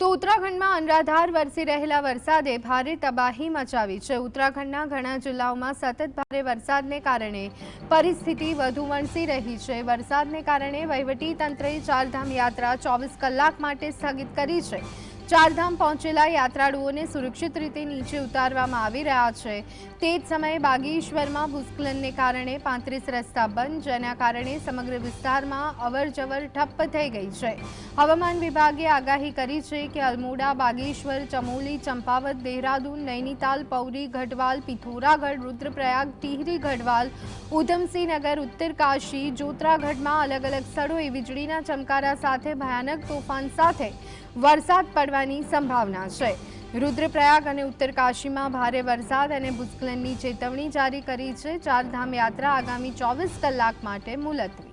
તો ઉત્તરાખંડમાં અનરાધાર વરસી રહેલા વરસાદે ભારે તબાહી મચાવી છે. ઉત્તરાખંડના ઘણા જિલ્લાઓમાં સતત ભારે વરસાદને કારણે પરિસ્થિતિ વધુ વણસી રહી છે. વરસાદને કારણે વહીવટી તંત્રે ચારધામ યાત્રા ચોવીસ કલાક માટે સ્થગિત કરી છે. ચારધામ પહોંચેલા યાત્રાળુઓને સુરક્ષિત રીતે નીચે ઉતારવામાં આવી રહ્યા છે. તે જ સમયે બાગેશ્વરમાં ભૂસ્ખલનને કારણે પાંત્રીસ રસ્તા બંધ, જેના કારણે સમગ્ર વિસ્તારમાં અવરજવર ઠપ્પ થઈ ગઈ છે. હવામાન વિભાગે આગાહી કરી છે કે અલમોડા, બાગેશ્વર, ચમોલી, ચંપાવત, દેહરાદૂન, નૈનીતાલ, પૌરી ગઢવાલ, પિથોરાગઢ, રુદ્રપ્રયાગ, ટિહરી ગઢવાલ, ઉધમસિંહનગર ઉત્તરકાશી જોતરાગઢમાં અલગ અલગ સ્થળોએ વીજળીના ચમકારા સાથે ભયાનક તોફાન સાથે વરસાદ પડવાની સંભાવના છે. રુદ્રપ્રયાગ અને ઉત્તરકાશીમાં ભારે વરસાદ અને ભૂસ્ખલનની ચેતવણી જારી કરી છે. ચારધામ યાત્રા આગામી ચોવીસ કલાક માટે મુલતવી.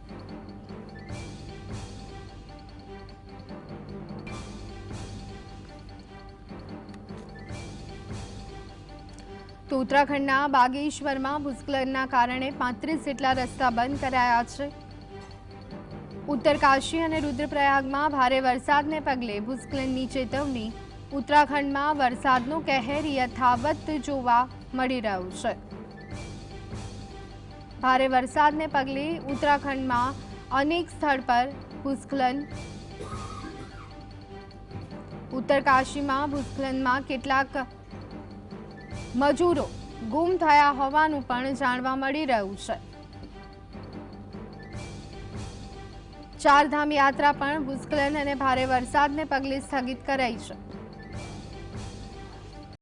તો ઉત્તરાખંડના બાગેશ્વરમાં ભૂસ્ખલનના કારણે પાંત્રીસ જેટલા રસ્તા બંધ કરાયા છે. ઉત્તરકાશી અને રુદ્રપ્રયાગમાં ભારે વરસાદને પગલે ભૂસ્ખલનની ચેતવણી ઉત્તરાખંડમાં વરસાદનો કહેર યથાવત જોવા મળી રહ્યો છે. ભારે વરસાદને પગલે ઉત્તરાખંડમાં અનેક સ્થળ પર ભૂસ્ખલન. ઉત્તરકાશીમાં ભૂસ્ખલનમાં કેટલાક મજૂરો ગુમ થયા હોવાનું પણ જાણવા મળી રહ્યું છે. ચારધામ યાત્રા પણ ભૂસ્ખલન અને ભારે વરસાદને પગલે સ્થગિત કરાઈ છે.